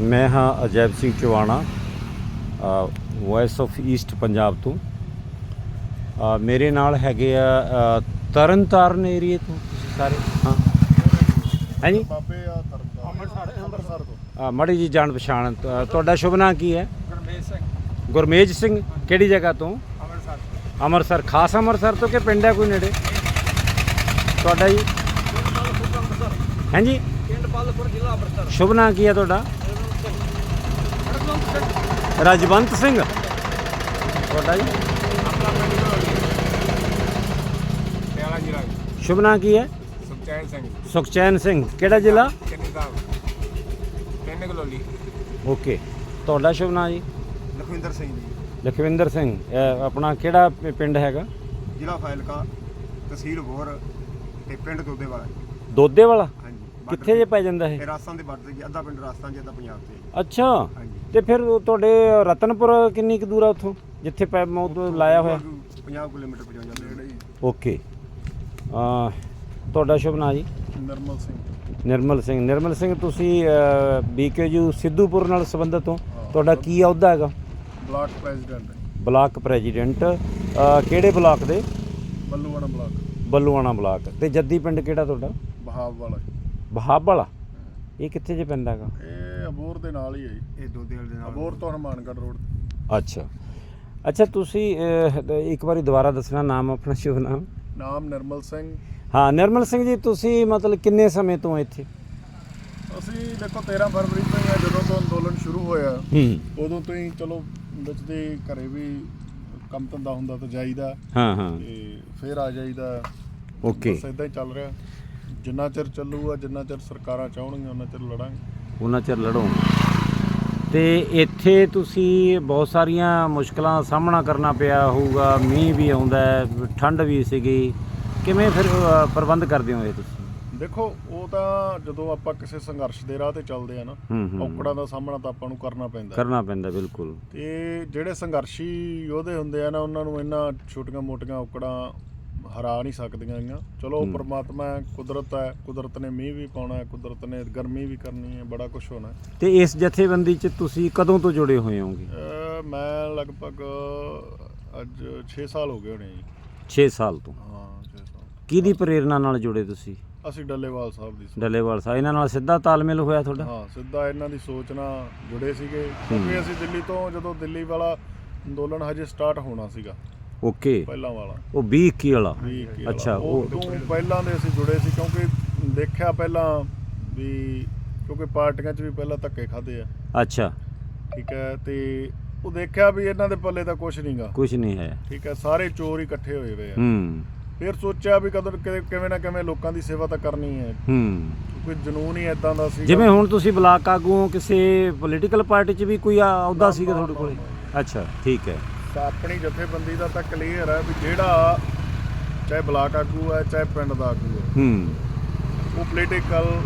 ਮੈਂ ਹਾਂ Ajaib Singh Chawana voice of East Punjab ਤੋਂ। ਮੇਰੇ ਨਾਲ ਹੈਗੇ ਆ ਤਰਨਤਾਰਨ ਏਰੀਏ ਤੋਂ। ਤੁਸੀਂ ਸਾਰੇ ਹਾਂ। ਹੈ ਜੀ? ਬਾਬੇ ਆ ਤਰਨਤਾਰਨ। ਅੰਮ੍ਰਿਤਸਰ ਅੰਮ੍ਰਿਤਸਰ ਤੋਂ। ਮਾੜੀ ਜੀ ਜਾਣ ਪਛਾਣ ਤੁਹਾਡਾ ਸ਼ੁਭ ਨਾਂ ਕੀ ਹੈ? ਗੁਰਮੇਸ਼ ਸਿੰਘ। ਗੁਰਮੇਜ ਸਿੰਘ ਕਿਹੜੀ ਜਗ੍ਹਾ ਤੋਂ? ਅੰਮ੍ਰਿਤਸਰ। ਅੰਮ੍ਰਿਤਸਰ ਖਾਸ ਅੰਮ੍ਰਿਤਸਰ ਤੋਂ ਕਿ ਪਿੰਡ ਹੈ ਕੋਈ ਨੇੜੇ? ਤੁਹਾਡਾ ਜੀ? ਹਾਂਜੀ ਪਿੰਡ ਪਾਲਪੁਰ ਜ਼ਿਲ੍ਹਾ ਅੰਮ੍ਰਿਤਸਰ। ਸ਼ੁਭ ਨਾਂ ਕੀ ਹੈ ਤੁਹਾਡਾ? ਰਾਜਵੰਤ ਸਿੰਘ। ਤੁਹਾਡਾ ਜੀ? ਜ਼ਿਲ੍ਹਾ। ਸ਼ੁਭ ਨਾਂ ਕੀ ਹੈ? ਸੁਖਚੈਨ ਸਿੰਘ। ਸੁਖਚੈਨ ਸਿੰਘ। ਕਿਹੜਾ ਜ਼ਿਲ੍ਹਾ? ਕਿੰਨੀ ਸਾਹਿਬ ਪਿੰਡ ਗਲੋਲੀ। ਓਕੇ। ਤੁਹਾਡਾ ਸ਼ੁਭ ਨਾਂ ਜੀ? ਲਖਵਿੰਦਰ ਸਿੰਘ ਜੀ। ਲਖਵਿੰਦਰ ਸਿੰਘ। ਇਹ ਆਪਣਾ ਕਿਹੜਾ ਪ- ਪਿੰਡ ਹੈਗਾ? ਜ਼ਿਲ੍ਹਾ ਫਾਜ਼ਿਲਕਾ ਤਹਿਸੀਲ ਬੋਰ ਤੇ ਪਿੰਡ ਦੋਦੇਵਾਲਾ। ਦੋਦੇ ਵਾਲਾ ਕਿੱਥੇ ਜੇ ਪੈ ਜਾਂਦਾ ਤੇ ਇਹ ਰਾਜਸਥਾਨ ਦੇ ਬਾਰਡਰ ਜੀ ਅੱਧਾ ਪਿੰਡ ਰਾਜਸਥਾਨ ਜੀ ਅੱਧਾ ਪੰਜਾਬ ਤੇ। ਅੱਛਾ। ਹਾਂਜੀ। ਤੇ ਫਿਰ ਉਹ ਤੁਹਾਡੇ ਰਤਨਪੁਰ ਕਿੰਨੀ ਕੁ ਦੂਰ ਆ ਉੱਥੋਂ? ਜਿੱਥੇ ਪੈ ਮੌਤ ਲਾਇਆ ਹੋਇਆ? 50 ਕਿਲੋਮੀਟਰ ਪਹੁੰਚ ਜਾਂਦੇ ਜੀ ਓਕੇ। ਆ ਤੁਹਾਡਾ ਸ਼ੁਭ ਨਾਂ ਜੀ? ਨਰਮਲ ਸਿੰਘ। ਨਿਰਮਲ ਸਿੰਘ। ਨਿਰਮਲ ਸਿੰਘ ਤੁਸੀਂ ਬੀਕੇਯੂ ਸਿੱਧੂਪੁਰ ਨਾਲ ਸੰਬੰਧਿਤ ਹੋ। ਤੁਹਾਡਾ ਕੀ ਅਹੁਦਾ ਹੈਗਾ? Block president. Block president. ਕਿਹੜੇ ਬਲਾਕ ਦੇ? ਬੱਲੂਆਣਾ ਬਲਾਕ। ਬੱਲੂਆਣਾ ਬਲਾਕ। ਤੇ ਜੱਦੀ ਪਿੰਡ ਕਿਹੜਾ ਤੁਹਾਡਾ? ਬਹਾਵ ਵਾਲਾ। ਬਹਾਬ ਵਾਲਾ ਇਹ ਕਿੱਥੇ ਜੇ ਪੈਂਦਾ ਹੈਗਾ? ਇਹ ਅਬੋਰ ਦੇ ਨਾਲ ਹੀ ਹੈ ਜੀ। ਇਹ ਦੋਦੇਵਾਲ ਦੇ ਨਾਲ। ਅਬੋਰ ਤੋਂ ਹਨੂਮਾਨਗੜ੍ਹ ਰੋਡ। ਅੱਛਾ। ਅੱਛਾ ਤੁਸੀਂ ਇੱਕ ਵਾਰੀ ਦੁਬਾਰਾ ਦੱਸਣਾ ਨਾਮ ਆਪਣਾ ਸ਼ੁਭ ਨਾਮ? ਨਾਮ ਨਰਮਲ ਸਿੰਘ। ਹਾਂ ਨਿਰਮਲ ਸਿੰਘ ਜੀ ਤੁਸੀਂ ਮਤਲਬ ਕਿੰਨੇ ਸਮੇਂ ਤੋਂ ਇੱਥੇ? ਅਸੀਂ ਦੇਖੋ 13 ਫਰਵਰੀ ਤੋਂ ਹੀ ਆ ਜਦੋਂ ਤੋਂ ਅੰਦੋਲਨ ਸ਼ੁਰੂ ਹੋਇਆ ਹੂੰ। ਉਦੋਂ ਤੋਂ ਹੀ ਚਲੋ ਵਿੱਚ ਦੇ ਘਰੇ ਵੀ ਕੰਮ ਧੰਦਾ ਹੁੰਦਾ ਤਾਂ ਜਾਈਦਾ। ਹਾਂ ਹਾਂ। ਤੇ ਫਿਰ ਆ ਜਾਈਦਾ। ਓਕੇ। ਬਸ ਇਦਾਂ ਹੀ ਚੱਲ ਰਿਹਾ। ਜਿੰਨਾ ਚਿਰ ਚੱਲੂਗਾ ਜਿੰਨਾ ਚਿਰ ਸਰਕਾਰਾਂ ਚਾਹਣਗੀਆਂ ਉਹਨਾਂ ਚਿਰ ਲੜਾਂਗੇ। ਉਹਨਾਂ ਚਿਰ ਲੜੋ ਤੇ ਇੱਥੇ ਤੁਸੀਂ ਬਹੁਤ ਸਾਰੀਆਂ ਮੁਸ਼ਕਲਾਂ ਦਾ ਸਾਹਮਣਾ ਕਰਨਾ ਪਿਆ ਹੋਊਗਾ। ਮੀਂਹ ਵੀ ਆਉਂਦਾ ਹੈ ਠੰਡ ਵੀ ਸੀਗੀ। ਕਿਵੇਂ ਫਿਰ ਅ, ਪ੍ਰਬੰਧ ਕਰਦੇ ਹੋ ਇਹ ਤੁਸੀਂ? ਦੇਖੋ ਉਹ ਤਾਂ ਜਦੋਂ ਆਪਾਂ ਕਿਸੇ ਸੰਘਰਸ਼ ਦੇ ਰਾਹ ਤੇ ਚੱਲਦੇ ਆ ਨਾ ਹੂੰ ਹੂੰ ਔਕੜਾਂ ਦਾ ਸਾਹਮਣਾ ਤਾਂ ਆਪਾਂ ਨੂੰ ਕਰਨਾ ਪੈਂਦਾ। ਕਰਨਾ ਪੈਂਦਾ ਬਿਲਕੁਲ। ਤੇ ਜਿਹੜੇ ਸੰਘਰਸ਼ੀ ਯੋਧੇ ਹੁੰਦੇ ਆ ਨਾ ਉਹਨਾਂ ਨੂੰ ਇਹਨਾਂ ਛੋਟੀਆਂ-ਮੋਟੀਆਂ ਔਕੜਾਂ ਹਰਾ ਨਹੀਂ ਸਕਦੀਆਂ ਗੀਆਂ ਚਲੋ। ਪ੍ਰਮਾਤਮਾ ਹੈ ਕੁਦਰਤ ਹੈ ਕੁਦਰਤ ਨੇ ਮੀਂਹ ਵੀ ਪਾਉਣਾ ਹੈ ਕੁਦਰਤ ਨੇ ਗਰਮੀ ਵੀ ਕਰਨੀ ਹੈ ਬੜਾ ਕੁਝ ਹੋਣਾ ਹੈ। ਤੇ ਇਸ ਜਥੇਬੰਦੀ 'ਚ ਤੁਸੀਂ ਕਦੋਂ ਤੋਂ ਜੁੜੇ ਹੋਏ ਹੋਗੇ ਅਹ ਮੈਂ ਲਗਭਗ ਅੱਜ 6 ਸਾਲ ਹੋ ਗਏ ਹੋਣੇ ਜੀ। 6 ਸਾਲ ਤੋਂ। ਹਾਂ 6 ਸਾਲ। ਕਿਹਦੀ ਪ੍ਰੇਰਣਾ ਨਾਲ ਜੁੜੇ ਤੁਸੀਂ? ਅਸੀਂ ਡੱਲੇਵਾਲ ਸਾਹਿਬ ਦੀ ਸੋਚ- ਡੱਲੇਵਾਲ ਸਾਹਿਬ। ਇਹਨਾਂ ਨਾਲ ਸਿੱਧਾ ਤਾਲਮੇਲ ਹੋਇਆ ਤੁਹਾਡਾ? ਹਾਂ ਸਿੱਧਾ ਇਹਨਾਂ ਦੀ ਸੋਚ ਨਾਲ ਜੁੜੇ ਸੀਗੇ। ਕਿਉਂਕਿ ਅਸੀਂ ਦਿੱਲੀ ਤੋਂ ਜਦੋਂ ਦਿੱਲੀ ਵਾਲਾ ਅੰਦੋਲਨ ਹਜੇ ਸਟਾਰਟ ਹੋਣਾ ਸੀਗਾ। ਓਕੇ। ਪਹਿਲਾਂ ਵਾਲਾ। ਉਹ 20 21 ਵਾਲਾ। ਵੀ ਅੱਛਾ। ਉਹ- ਉਹ ਤੋਂ ਪਹਿਲਾਂ ਦੇ ਅਸੀਂ ਜੁੜੇ ਸੀ ਕਿਉਂਕਿ ਦੇਖਿਆ ਪਹਿਲਾਂ ਵੀ ਕਿਉਂਕਿ ਪਾਰਟੀਆਂ 'ਚ ਵੀ ਪਹਿਲਾਂ ਧੱਕੇ ਖਾਦੇ ਆ। ਅੱਛਾ। ਠੀਕ ਹੈ ਤੇ ਉਹ ਦੇਖਿਆ ਵੀ ਇਹਨਾਂ ਦੇ ਪੱਲੇ ਤਾਂ ਕੁਝ ਨਹੀਂਗਾ ਕੁਝ ਨਹੀਂ ਹੈ। ਠੀਕ ਹੈ ਸਾਰੇ ਚੋਰ ਹੀ ਇਕੱਠੇ ਹੋਏ ਹੋਏ ਆ। ਹੂੰ। ਫਿਰ ਸੋਚਿਆ ਵੀ ਕਦੋਂ ਕਿਵੇਂ ਨਾ ਕਿਵੇਂ ਲੋਕਾਂ ਦੀ ਸੇਵਾ ਤਾਂ ਕਰਨੀ ਹੈ। ਹੂੰ। ਕੋਈ ਜਨੂਨ ਹੀ ਇਦਾਂ ਦਾ ਸੀ ਜਿਵੇਂ ਹੁਣ ਤੁਸੀਂ ਬਲਾਕ ਆਗੂ ਹੋ ਕਿਸੇ ਪੋਲੀਟੀਕਲ ਪਾਰਟੀ 'ਚ ਵੀ ਕੋਈ ਆ- ਅਹੁਦਾ ਸੀਗਾ ਤੁਹਾਡੇ ਕੋਲੇ? ਅੱਛਾ ਠੀਕ ਹੈ। ਆਪਣੀ ਜਥੇਬੰਦੀ ਦਾ ਤਾਂ ਕਲੀਅਰ ਹੈ ਵੀ ਜਿਹੜਾ ਚਾਹੇ ਬਲਾਕ ਆਗੂ ਹੈ ਚਾਹੇ ਪਿੰਡ ਦਾ ਆਗੂ ਹੈ। ਹੂੰ। ਉਹ ਪੋਲੀਟੀਕਲ